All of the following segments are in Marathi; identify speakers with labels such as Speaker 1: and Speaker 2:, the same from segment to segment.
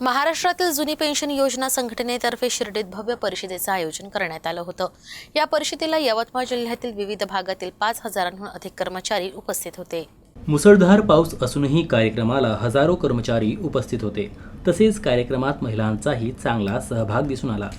Speaker 1: महाराष्ट्रातील जुनी पेन्शन योजना संघटनेतर्फे शिर्डीत भव्य परिषदेचं आयोजन करण्यात आलं होतं. या परिषदेला यवतमाळ जिल्ह्यातील विविध भागातील पाच हजारांहून अधिक कर्मचारी उपस्थित होते.
Speaker 2: मुसळधार पाऊस असूनही कार्यक्रमाला हजारो कर्मचारी उपस्थित होते. तसेच कार्यक्रमात महिलांचाही चांगला सहभाग दिसून आला.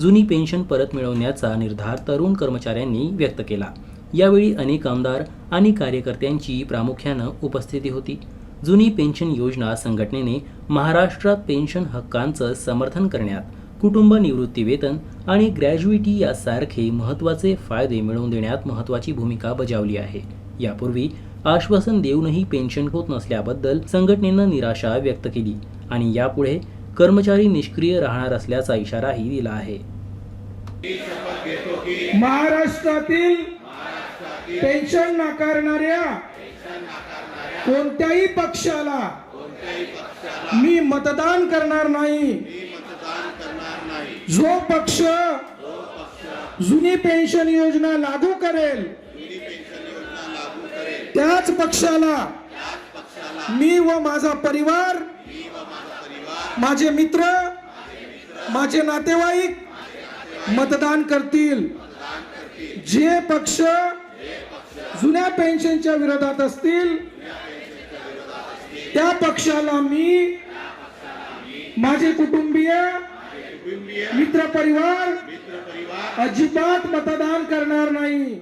Speaker 2: जुनी पेन्शन परत मिळवण्याचा निर्धार तरुण कर्मचाऱ्यांनी व्यक्त केला. यावेळी अनेक आमदार आणि कार्यकर्त्यांची प्रामुख्यानं उपस्थिती होती. जुनी पेन्शन योजना संघटनेने महाराष्ट्रात पेन्शन हक्कांचं समर्थन करण्यात कुटुंब निवृत्ती वेतन आणि ग्रॅज्युइटी यासारखे महत्त्वाचे फायदे मिळवून देण्यात महत्त्वाची भूमिका बजावली आहे. यापूर्वी आश्वासन देऊनही पेन्शन होत नसल्याबद्दल संघटनेनं निराशा व्यक्त केली आणि यापुढे कर्मचारी निष्क्रिय राहणार असल्याचा इशाराही दिला आहे.
Speaker 3: महाराष्ट्रातील पेन्शन नाकारणाऱ्या कोणत्याही पक्षाला मी मतदान करणार नाही. जो पक्ष जुनी पेन्शन योजना लागू करेल त्याच पक्षाला मी व माझा परिवार माझे मित्र माझे नातेवाईक मतदान करतील. जे पक्ष जुन्या पेन्शनच्या विरोधात असतील त्या पक्षाला मी माझे कुटुंबीय मित्र परिवार अजिबात मतदान करणार नाही.